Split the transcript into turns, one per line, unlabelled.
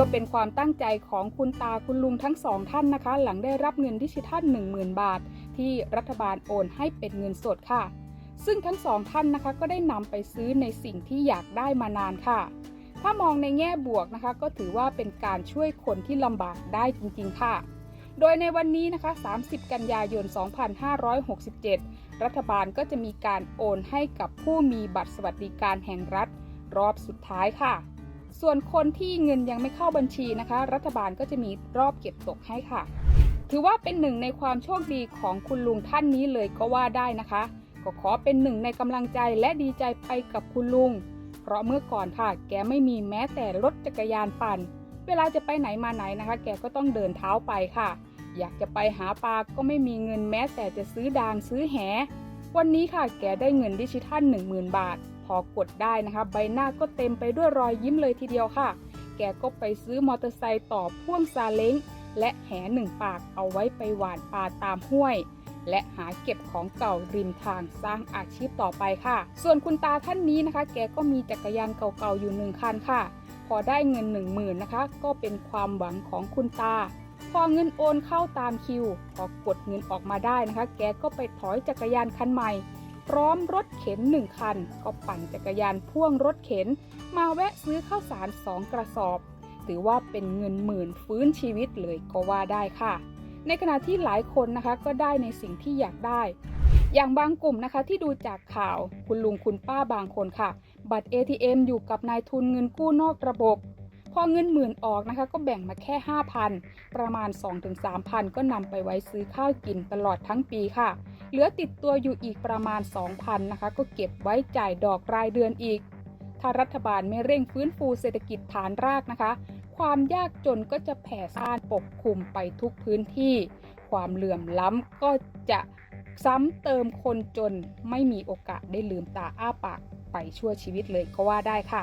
ก็เป็นความตั้งใจของคุณตาคุณลุงทั้งสองท่านนะคะ หลังได้รับเงินดิจิทัล 10,000 บาท ที่รัฐบาลโอนให้เป็นเงินสดค่ะ ซึ่งทั้งสองท่านนะคะก็ได้นำไปซื้อในสิ่งที่อยากได้มานานค่ะ ถ้ามองในแง่บวกนะคะ ก็ถือว่าเป็นการช่วยคนที่ลำบากได้จริง ๆ ค่ะ โดยในวันนี้นะคะ 30 กันยายน 2567 รัฐบาลก็จะมีการโอนให้กับผู้มีบัตรสวัสดิการแห่งรัฐ รอบสุดท้ายค่ะ ส่วนคนที่เงินยังไม่เข้าบัญชีนะคะ รัฐบาลก็จะมีรอบเก็บตกให้ค่ะ ถือว่าเป็นหนึ่งในความโชคดีของคุณลุงท่านนี้เลยก็ว่าได้นะคะ ก็ขอเป็นหนึ่งในกำลังใจและดีใจไปกับคุณลุง เพราะเมื่อก่อนค่ะ แกไม่มีแม้แต่รถจักรยานปั่น เวลาจะไปไหนมาไหนนะคะ แกก็ต้องเดินเท้าไปค่ะ อยากจะไปหาปลาก็ไม่มีเงินแม้แต่จะซื้อดางซื้อแห วันนี้ค่ะ แกได้เงินดิจิทัล 10,000 บาท พอกดได้นะคะ ใบหน้าก็เต็มไปด้วยรอยยิ้มเลยทีเดียวค่ะ แกก็ไปซื้อมอเตอร์ไซค์ต่อพ่วงซาเล้ง และแหหนึ่งปากเอาไว้ไปหวานปลาตามห้วย และหาเก็บของเก่าริมทางสร้างอาชีพต่อไปค่ะ ส่วนคุณตาท่านนี้นะคะ แกก็มีจักรยานเก่าๆอยู่หนึ่งคันค่ะ พอได้เงินหนึ่งหมื่นนะคะ ก็เป็นความหวังของคุณตาพอเงินโอนเข้าตามคิว พอกดเงินออกมาได้นะคะ แกก็ไปถอยจักรยานคันใหม่ พร้อมรถเข็นหนึ่งคัน ก็ปั่นจักรยานพ่วงรถเข็น มาแวะซื้อข้าวสารสองกระสอบ ถือว่าเป็นเงินหมื่นฟื้นชีวิตเลยก็ว่าได้ค่ะ ในขณะที่หลายคนนะคะก็ได้ในสิ่งที่อยากได้ อย่างบางกลุ่มนะคะที่ดูจากข่าวคุณลุงคุณป้าบางคนค่ะ บัตร ATM อยู่กับนายทุนเงินกู้นอกระบบพอเงินหมื่นออกนะคะก็แบ่งมาแค่ 5,000 ประมาณ 2-3,000 ก็นำไปไว้ซื้อข้าวกินตลอดทั้งปีค่ะ เหลือติดตัวอยู่อีกประมาณ 2,000นะคะ ก็เก็บไว้จ่ายดอกรายเดือนอีก ถ้ารัฐบาลไม่เร่งฟื้นฟูเศรษฐกิจฐานรากนะคะ ความยากจนก็จะแผ่ซ่านปกคลุมไปทุกพื้นที่ ความเหลื่อมล้ำก็จะซ้ำเติมคนจนไม่มีโอกาสได้ลืมตาอ้าปากไปชั่วชีวิตเลยก็ว่าได้ค่ะ